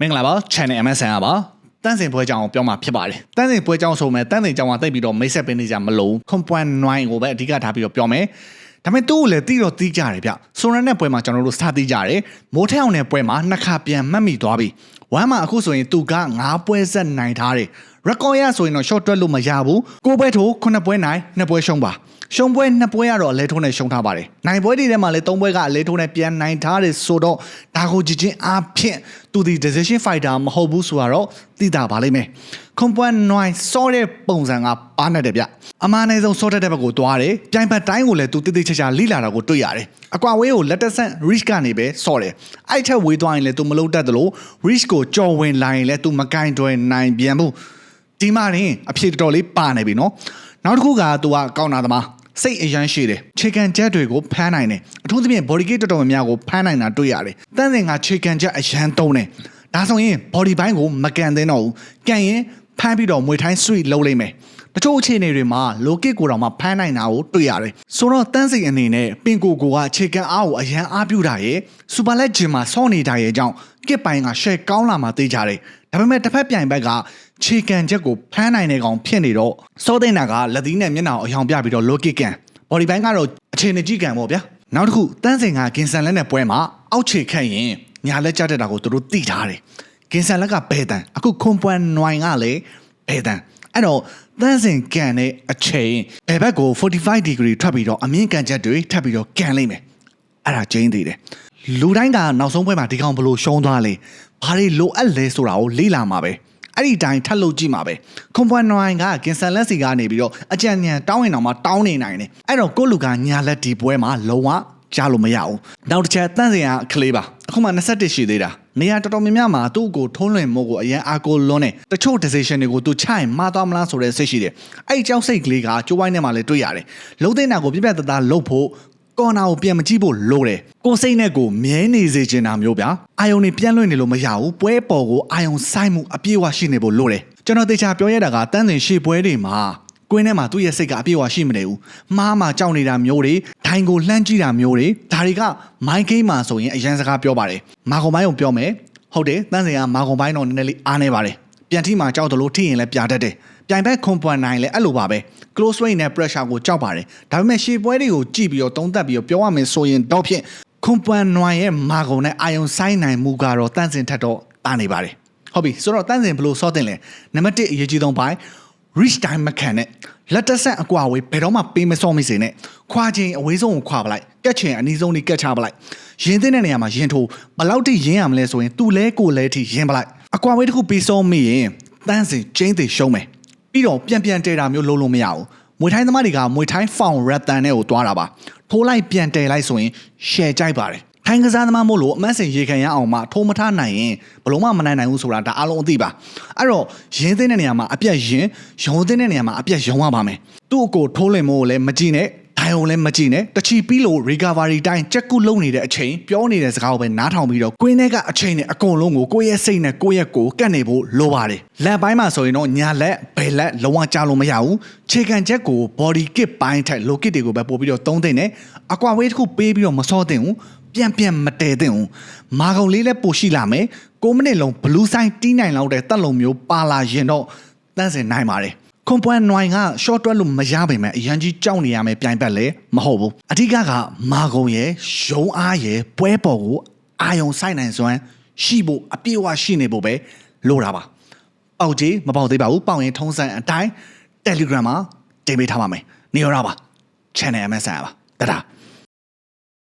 မင်္ဂလာပါ channel MSN ပါတန်းစင်ပွဲကြောင်ပြောမှာဖြစ်ပါတယ်တန်းစင်ပွဲကြောင်ဆိုမဲ့တန်းစင်ကြောင်ကတိတ်ပြီးတော့မိတ်ဆက်ပေးနေကြမလို့ခွန်ပွန်9ကိုပဲအဓိကထားပြီးတော့ပြောမယ်ဒါပေမဲ့သူ့ကိုလည်းတီးတော့တီးကြတယ်ဗျဆိုရန်နဲ့ပွဲမှာကျွန်တော်တို့စတီးကြတယ်မိုးထဲအောင်နဲ့ပွဲမှာနှစ်ခါပြန်မှတ်မိသွားပြီဝမ်းမှာအခုဆိုရင်သူက9ပွဲဆက်နိုင်ထားတယ်ရကော်ရဆိုရင်တော့ short တွက်လို့မရဘူးကိုပွဲထိုး9ပွဲနိုင်2ပွဲရှုံးပါရှုံးပွဲ2ပွဲကတော့အလဲထိုးနဲ့ရှုံးထားပါတယ်နိုင်ပွဲတွေထဲမှာလည်း3ပွဲကအလဲထိုးနဲ့ပြန်နိုင်ထားတယ်ဆိုတော့ဒါကိုကြည့်ချင်းအားဖြင့် သူဒီ decision fighter မဟုတ်ဘူးဆိုတော့သိတာပါလိမ့်မယ်ခွန်ပွန်နွိုင်းစောတဲ့ပုံစံကပါနေတယ်ဗျအမားနေဆုံးစောတဲ့ဘက်ကိုသွားတယ်ပြိုင်ဘက်တိုင်းကိုလည်းသူတိတိကျကျလိလာတာကိုတွေ့ရတယ်အကွာဝေးကိုလက်တဆန့် reach ကနေပဲစော့တယ်အဲ့ထက်ဝေးသွားရင်လည်းသူမလုံးတတ်သလို reach ကိုကြော်ဝင်လာရင်လည်းသူမကင်တွယ်နိုင်ပြန်ဘူးဒီမှာရင်အဖြေတော်တော်လေးပါနေပြီနော်နောက်တစ်ခုကသူကကောင်းတာသမား စိတ်အရန်ရှိတယ်ခြေကန်ချက်တွေကိုဖမ်းနိုင်တယ်အထူးသဖြင့် body kit တော်တော်များများကိုဖမ်းနိုင်တာတွေ့ရတယ်တန်းစင်ကခြေကန်ချက်အရန်တုံးတယ်ဒါဆိုရင် body ဘိုင်းကိုမကန်သင်းတော့ဘူးကန်ရင်ဖမ်းပြီးတော့မွေထိုင်း sweet လုံးလိုက်မယ်တချို့အခြေအနေတွေမှာ low kick ကိုတော့မှဖမ်းနိုင်တာကိုတွေ့ရတယ်ဆိုတော့တန်းစိန်အနေနဲ့ပင်ကိုကိုကခြေကန်အားကိုအရန်အားပြုတာရဲ့စူပါလက်ဂျင်မှာစောနေတာရဲ့အကြောင်း ကစ်ပိုင်းကရှယ်ကောင်းလာမှသိကြတယ်ဒါပေမဲ့တစ်ဖက်ပြိုင်ဘက်ကခြေကန်ချက်ကိုဖမ်းနိုင်တဲ့ကောင်ဖြစ်နေတော့စောသိနေတာကလက်သီးနဲ့မျက်နှာကိုအယောင်ပြပြီးတော့ low kick ကန် body ဘိုင်းကတော့အခြေအနေကြီးကန်ပေါ့ဗျာနောက်တစ်ခုတန်းစင်ကဂင်ဆန်လက်နဲ့ပွဲမှာအောက်ခြေခတ်ရင်ညာလက်ကြတဲ့တာကိုသူတို့သိထားတယ်ဂင်ဆန်လက်ကဘဲတန်အခုခွန်ပွန်နွိုင်ကလည်းဘဲတန်အဲ့တော့တန်းစင်ကန်တဲ့အချိန်ဘယ်ဘက်ကို45 degree ထွက်ပြီးတော့အမြင့်ကန်ချက်တွေထပ်ပြီးတော့ကန်လိုက်မယ်အဲ့ဒါကျင်းသေးတယ် လူတိုင်းကနောက်ဆုံးပွဲမှာဒီကောင်ဘလို့ရှုံးသွားလဲဘာတွေလိုအပ်လဲဆိုတာကိုလေ့လာမှာပဲအဲ့ဒီတိုင်းထပ်လုပ်ကြည့်မှာပဲခွန်ပွန်နွိုင်ကကင်ဆန်လက်စီကနေပြီးတော့အကြံဉာဏ်တောင်းရင်တော့မှတောင်းနေနိုင်တယ်အဲ့တော့ကိုလူကညာလက်ဒီပွဲမှာလုံးဝကြားလို့မရဘူးနောက်တစ်ချက်တန့်စင်ရကလေးပါအခုမှ21ရှိသေးတာနေရာတော်တော်များများမှာသူ့ကိုထုံးလွှင့်မှုကိုအရင်အာကိုလွန်းနေတချို့ decision တွေကိုသူချရင်မှားသွားမလားဆိုတဲ့စိတ်ရှိတယ်အဲ့ဒီကြောက်စိတ်ကလေးကကျိုးဝိုင်းထဲမှာလည်းတွေ့ရတယ်လုံးသိန်းတာကိုပြပြတသားလှုပ်ဖို့ ကော်နာကိုပြန်မကြည့်ဖို့လိုတယ်ကိုစိတ်နဲ့ကိုမြဲနေစေချင်တာမျိုးဗျာအာယုံနေပြန်လွင့်နေလို့မရဘူးပွဲပေါ်ကိုအာယုံဆိုင်မှုအပြည့်အဝရှိနေဖို့လိုတယ်ကျွန်တော်တေချာပြောရတာကတန်းစင်ရှေ့ပွဲတွေမှာကွင်းထဲမှာသူ့ရဲ့စိတ်ကအပြည့်အဝရှိမနေဘူးမှားမှကြောက်နေတာမျိုးတွေဒိုင်ကိုလှမ်းကြည့်တာမျိုးတွေဒါတွေကမိုင်းကိန်းမှာဆိုရင်အရန်စကားပြောပါတယ်မာကွန်ပိုင်းကိုပြောမယ်ဟုတ်တယ်တန်းစင်ကမာကွန်ပိုင်းတော့နည်းနည်းလေးအားနေပါတယ်ပြန်ထိမှကြောက်တယ်လို့ထိရင်လည်းပြတတ်တယ် ပြိုင်ဘက်ခွန်ပွန်နိုင်လည်းအဲ့လိုပါပဲ close range နဲ့ pressure ကိုကြောက်ပါတယ်ဒါပေမဲ့ရှေ့ပွဲတွေကိုကြည့်ပြီးတော့တုံးသက်ပြီးတော့ပြောရမယ်ဆိုရင်တော့ဖြင့်ခွန်ပွန်နွိုင်ရဲ့မာကုံနဲ့အာယုံဆိုင်နိုင်မှုကတော့တန့်စင်ထက်တော့တာနေပါတယ်ဟုတ်ပြီဆိုတော့တန့်စင်ဘလို့စောတင်လဲနံပါတ်1အရေးကြီးဆုံးပိုင်း reach time မခံနဲ့လက်တဆက်အကွာဝေးဘယ်တော့မှပေးမစောမစေနဲ့ခွာချင်းအဝေးဆုံးကိုခွာပလိုက်ကက်ချင်အနီးဆုံးကြီးကက်ချပလိုက်ရင်သိတဲ့နေရာမှာရင်ထိုးဘလောက်ထိရင်းရမလဲဆိုရင်သူ့လဲကိုလဲထိရင်းပလိုက်အကွာဝေးတစ်ခုပေးစောမိရင်တန်းစင်ကျင်းသေးရှုံးမယ် ပြီးတော့ပြန်ပြန်တဲတာမျိုးလုံးလုံးမရဘူးမွေထိုင်းသမားတွေကမွေထိုင်းဖောင်ရက်တန်နဲ့ကိုသွားတာပါထိုးလိုက်ပြန်တဲလိုက်ဆိုရင်ရှယ်ကြိုက်ပါတယ်ထိုင်းကစားသမားမို့လို့အမတ်စင်ရေခံရအောင်မှထိုးမထားနိုင်ရင်ဘလုံးမမနိုင်နိုင်ဘူးဆိုတာဒါအားလုံးအသိပါအဲ့တော့ရင်းသိတဲ့နေရာမှာအပြက်ရင်ရုံသိတဲ့နေရာမှာအပြက်ရုံရပါမယ်သူ့အကိုထိုးလင်မို့ကိုလည်းမကြည့်နဲ့ ဒိုင်ကိုလည်းမကြည့်နဲ့တချီပြီးလို့ recovery တိုင်းချက်ကူလုံနေတဲ့အချိန်ပြောနေတဲ့စကားကိုပဲနားထောင်ပြီးတော့ကွင်းထဲကအချိန်နဲ့အကုန်လုံးကိုကိုယ့်ရဲ့စိတ်နဲ့ကိုယ့်ရဲ့ကိုယ်ကတ်နေဖို့လိုပါတယ်လက်ပိုင်းမှာဆိုရင်တော့ညာလက်ဘယ်လက်လုံးဝကြားလို့မရဘူးခြေခံချက်ကို body kit ပိုင်းထက် low kit တွေကိုပဲပို့ပြီးတော့သုံးသိမ့်တယ်အကွာဝေးတစ်ခုပေးပြီးတော့မစောသင့်ဘူးပြန်ပြန်မတည်သင့်ဘူးမာကုံလေးလည်းပိုရှိလာမယ်6မိနစ်လုံးဘလူးဆိုင်တီးနိုင်လောက်တဲ့တက်လုံမျိုးပါလာရင်တော့တန်းစင်နိုင်ပါတယ် ခွန်ပွန်နွိုင်က short တွက်လို့မရပါမယ်အရန်ကြီးကြောက်နေရမယ်ပြိုင်ဘက်လည်းမဟုတ်ဘူးအဓိကကမာကုံရဲ့ရုံအားရဲ့ပွဲပေါ်ကိုအာယုံဆိုင်နိုင်စွမ်းရှိဖို့အပြည့်အဝရှိနေဖို့ပဲလိုတာပါပေါက်ကြီးမပေါက်သေးပါဘူးပေါက်ရင်ထုံးစံအတိုင်း Telegram မှာတင်ပေးထားပါမယ်နေရပါ channel MSN ပါတဒါ